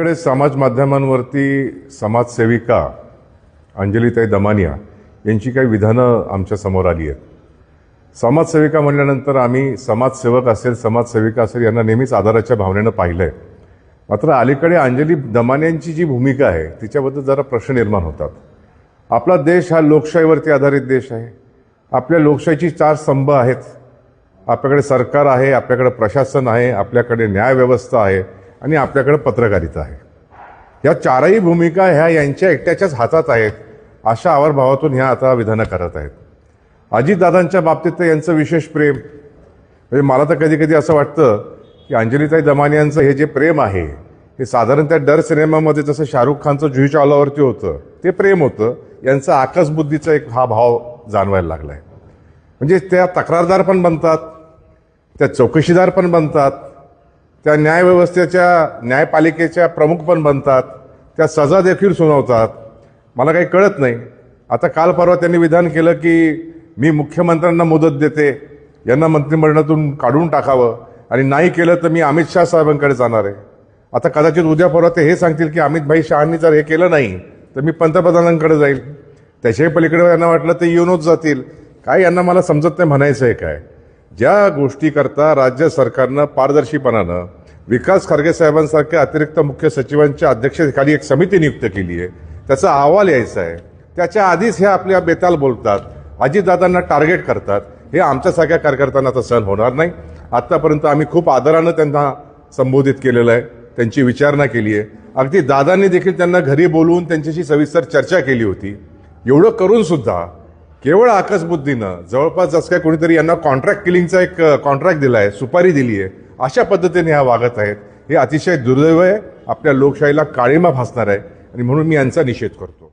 एकीकडे समाज माध्यमांवरती समाजसेविका अंजलीताई दमानिया यांची काही विधानं आमच्यासमोर आली आहेत. समाजसेविका म्हणल्यानंतर आम्ही समाजसेवक असेल समाजसेविका असेल यांना नेहमीच आदाराच्या भावनेनं पाहिलं आहे मात्र अलीकडे अंजली दमानियांची जी भूमिका आहे तिच्याबद्दल जरा प्रश्न निर्माण होतात. आपला देश हा लोकशाहीवरती आधारित देश आहे. आपल्या लोकशाहीची चार स्तंभ आहेत. आपल्याकडे सरकार आहे आपल्याकडे प्रशासन आहे आपल्याकडे न्यायव्यवस्था आहे. आणि आपल्याकडे पत्रकारिता आहे. या चारही भूमिका ह्या यांच्या एकट्याच्याच हातात आहेत अशा आवर्भावातून ह्या आता विधानं करत आहेत. अजितदादांच्या बाबतीत तर यांचं विशेष प्रेम म्हणजे मला तर कधी कधी असं वाटतं की अंजलीताई दमानी यांचं हे जे प्रेम आहे हे साधारण त्या डर सिनेमामध्ये जसं शाहरुख खानचं जुही चावलावरती होतं ते प्रेम होतं यांचा आकाशबुद्धीचा एक हा भाव जाणवायला लागला आहे म्हणजे त्या तक्रारदार पण बनतात त्या चौकशीदार पण बनतात त्या न्यायव्यवस्थेच्या न्यायपालिकेच्या प्रमुख पण बनतात. त्या सजा देखील सुनावतात. मला काही कळत नाही. आता काल परवा त्यांनी विधान केलं की मी मुख्यमंत्र्यांना मुदत देते यांना मंत्रिमंडळातून काढून टाकावं आणि नाही केलं तर मी अमित शाह साहेबांकडे जाणार आहे. आता कदाचित उद्या परवा ते हे सांगतील की अमित भाई शहानी जर हे केलं नाही तर मी पंतप्रधानांकडे जाईल. त्याच्याही पलीकडे यांना वाटलं ते येऊनच जातील. काय यांना मला समजत नाही म्हणायचं आहे काय. ज्या गोष्टीकरता राज्य सरकारनं पारदर्शीपणानं विकास खारगे साहेबांसारख्या अतिरिक्त मुख्य सचिवांच्या अध्यक्षतेखाली एक समिती नियुक्त केली आहे त्याचा अहवाल यायचा आहे. त्याच्या आधीच हे आपल्या बेताल बोलतात अजितदादांना टार्गेट करतात. हे आमच्यासारख्या कार्यकर्त्यांना आता सहन होणार नाही. आत्तापर्यंत आम्ही खूप आदरानं त्यांना संबोधित केलेलं आहे त्यांची विचारणा केली आहे. अगदी दादांनी देखील त्यांना घरी बोलवून त्यांच्याशी सविस्तर चर्चा केली होती. एवढं करूनसुद्धा केवळ आकसबुद्धीनं जवळपास जसं काय कोणीतरी यांना कॉन्ट्रॅक्ट किलिंगचा एक कॉन्ट्रॅक्ट दिला आहे सुपारी दिली आहे अशा पद्धतीने ह्या वागत आहेत. हे अतिशय दुर्दैव आहे. आपल्या लोकशाहीला काळीमा भासणार आहे. आणि म्हणून मी यांचा निषेध करतो.